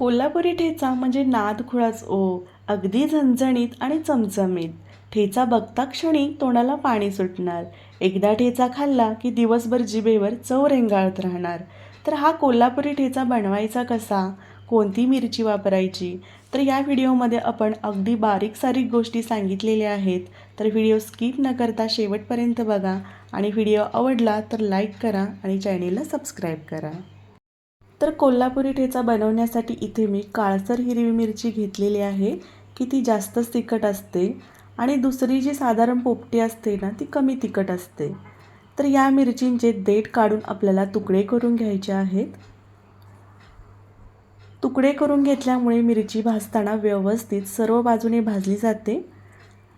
कोल्हापुरी ठेचा म्हणजे नाद खुळाच ओ अगदी झणझणीत आणि चमचमीत. ठेचा बघता क्षणी तोंडाला पाणी सुटणार. एकदा ठेचा खाल्ला की दिवसभर जिभेवर चव रेंगाळत राहणार. तर हा कोल्हापुरी ठेचा बनवायचा कसा? कोणती मिरची वापरायची? तर या व्हिडिओमध्ये आपण अगदी बारीक सारीक गोष्टी सांगितलेल्या आहेत. तर व्हिडिओ स्किप न करता शेवटपर्यंत बघा. आणि व्हिडिओ आवडला तर लाईक करा आणि चॅनेलला सबस्क्राईब करा. तर कोल्हापुरी ठेचा बनवण्यासाठी इथे मी काळसर हिरवी मिरची घेतलेली आहे की ती जास्तच तिखट असते. आणि दुसरी जी साधारण पोपटी असते ना ती कमी तिखट असते. तर या मिरचींचे देठ काढून आपल्याला तुकडे करून घ्यायचे आहेत. तुकडे करून घेतल्यामुळे मिरची भाजताना व्यवस्थित सर्व बाजूने भाजली जाते.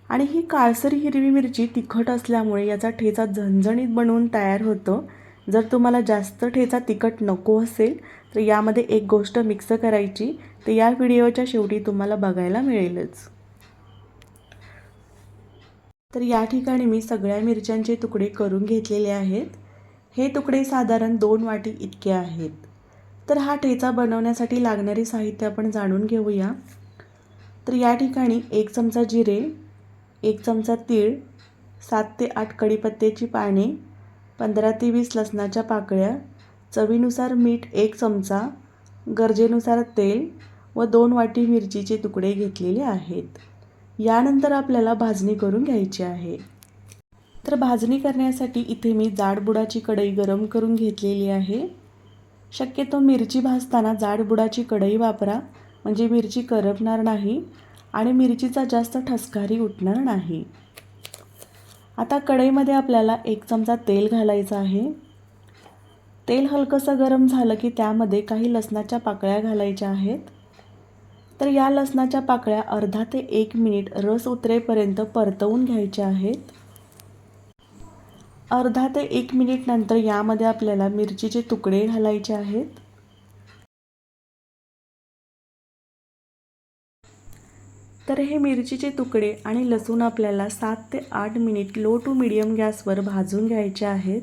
आणि ही काळसर हिरवी मिरची तिखट असल्यामुळे याचा ठेचा झणझणीत बनवून तयार होतो. जर तुम्हाला जास्त ठेचा तिखट नको असेल तर यामध्ये एक गोष्ट मिक्स करायची. तर या व्हिडिओच्या शेवटी तुम्हाला बघायला मिळेलच. तर या ठिकाणी मी सगळ्या मिरच्यांचे तुकडे करून घेतलेले आहेत. हे तुकडे साधारण दोन वाटी इतके आहेत. तर हा ठेचा बनवण्यासाठी लागणारे साहित्य आपण जाणून घेऊया. तर या ठिकाणी एक चमचा जिरे एक चमचा तीळ सात ते आठ कढीपत्त्याची पाने पंधरा ते वीस लसणाच्या पाकळ्या चवीनुसार मीठ एक चमचा गरजेनुसार तेल व दोन वाटी मिरचीचे तुकडे घेतलेले आहेत. यानंतर आपल्याला भाजणी करून घ्यायची आहे. तर भाजणी करण्यासाठी इथे मी जाडबुडाची कढई गरम करून घेतलेली आहे. शक्यतो मिरची भाजताना जाडबुडाची कढई वापरा म्हणजे मिरची करपणार नाही आणि मिरचीचा जास्त ठसकारी उठणार नाही. आता कढईमध्ये आपल्याला एक चमचा तेल घालायचं आहे. तेल हलकंसं गरम झालं की त्यामध्ये काही लसणाच्या पाकळ्या घालायच्या आहेत. तर या लसणाच्या पाकळ्या अर्धा ते एक मिनिट रस उतरेपर्यंत परतवून घ्यायच्या आहेत. अर्धा ते एक मिनिट नंतर यामध्ये आपल्याला मिरचीचे तुकडे घालायचे आहेत. तर हे मिरचीचे तुकडे आणि लसूण आपल्याला सात ते आठ मिनिट लो टू मिडियम गॅसवर भाजून घ्यायचे आहेत.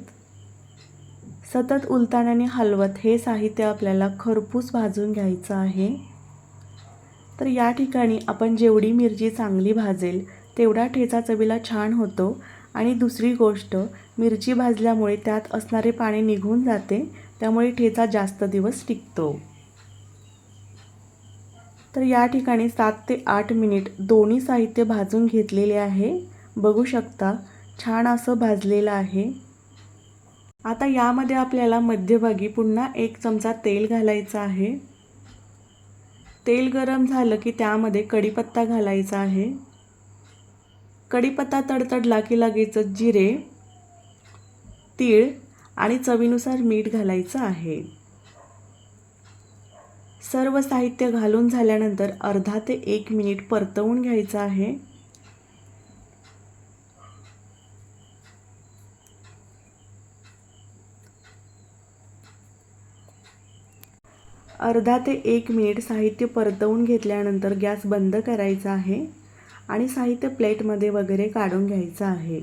सतत उलताण्याने हलवत हे साहित्य आपल्याला खरपूस भाजून घ्यायचं आहे. तर या ठिकाणी आपण जेवढी मिरची चांगली भाजेल तेवढा ठेचा चवीला छान होतो आणि दुसरी गोष्ट मिरची भाजल्यामुळे त्यात असणारे पाणी निघून जाते त्यामुळे ठेचा जास्त दिवस टिकतो. तर या ठिकाणी सात ते आठ मिनिट दोन्ही साहित्य भाजून घेतलेले आहे. बघू शकता छान असं भाजलेलं आहे. आता यामध्ये आपल्याला मध्यभागी पुन्हा एक चमचा तेल घालायचं आहे. तेल गरम झालं की त्यामध्ये कढीपत्ता घालायचा आहे. कढीपत्ता तडतडला की लगेचच जिरे तीळ आणि चवीनुसार मीठ घालायचं आहे. सर्व साहित्य घालून झाल्यानंतर अर्धा ते एक मिनिट परतवून घ्यायचं आहे. अर्धा ते एक मिनिट साहित्य परतवून घेतल्यानंतर गॅस बंद करायचा आहे आणि साहित्य प्लेटमध्ये वगैरे काढून घ्यायचं आहे.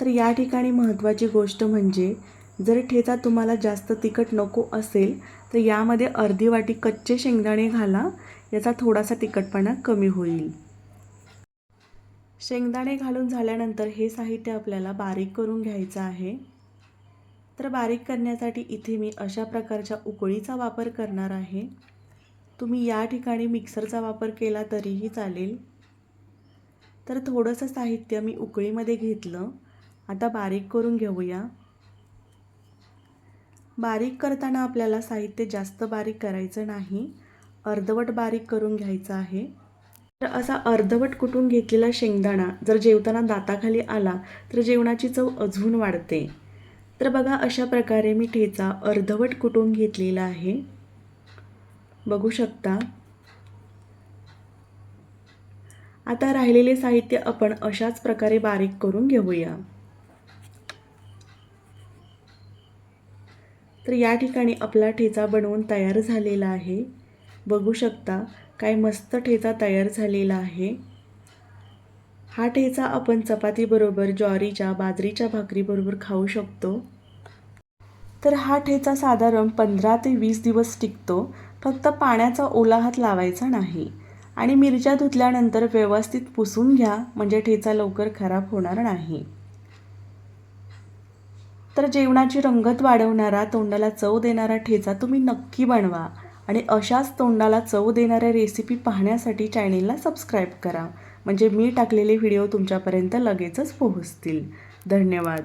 तर या ठिकाणी महत्त्वाची गोष्ट म्हणजे जर ठेचा तुम्हाला जास्त तिखट नको असेल तर यामध्ये अर्धी वाटी कच्चे शेंगदाणे घाला. याचा थोडासा तिखटपणा कमी होईल. शेंगदाणे घालून झाल्यानंतर हे साहित्य आपल्याला बारीक करून घ्यायचं आहे. तर बारीक करण्यासाठी इथे मी अशा प्रकारच्या उकळीचा वापर करणार आहे. तुम्ही या ठिकाणी मिक्सरचा वापर केला तरीही चालेल. तर थोडंसं साहित्य मी उकळीमध्ये घेतलं. आता बारीक करून घेऊया. बारीक करताना आपल्याला साहित्य जास्त बारीक करायचं नाही अर्धवट बारीक करून घ्यायचं आहे. तर असा अर्धवट कुटून घेतलेला शेंगदाणा जर जेवताना दाताखाली आला तर जेवणाची चव अजून वाढते. तर बघा अशा प्रकारे मी ठेचा अर्धवट कुटून घेतलेला आहे. बघू शकता. आता राहिलेले साहित्य आपण अशाच प्रकारे बारीक करून घेऊया. तर या ठिकाणी आपला ठेचा बनवून तयार झालेला आहे. बघू शकता काय मस्त ठेचा तयार झालेला आहे. हा ठेचा आपण चपातीबरोबर ज्वारीच्या बाजरीच्या भाकरीबरोबर खाऊ शकतो. तर हा ठेचा साधारण पंधरा ते वीस दिवस टिकतो. फक्त पाण्याचा ओला हात लावायचा नाही. आणि मिरच्या धुतल्यानंतर व्यवस्थित पुसून घ्या म्हणजे ठेचा लवकर खराब होणार नाही. तर जेवणाची रंगत वाढवणारा तोंडाला चव देणारा ठेचा तुम्ही नक्की बनवा. आणि अशाच तोंडाला चव देणाऱ्या रेसिपी पाहण्यासाठी चॅनेलला सबस्क्राईब करा. म्हणजे मी टाकलेले व्हिडिओ तुमच्यापर्यंत लगेचच पोहोचतील. धन्यवाद.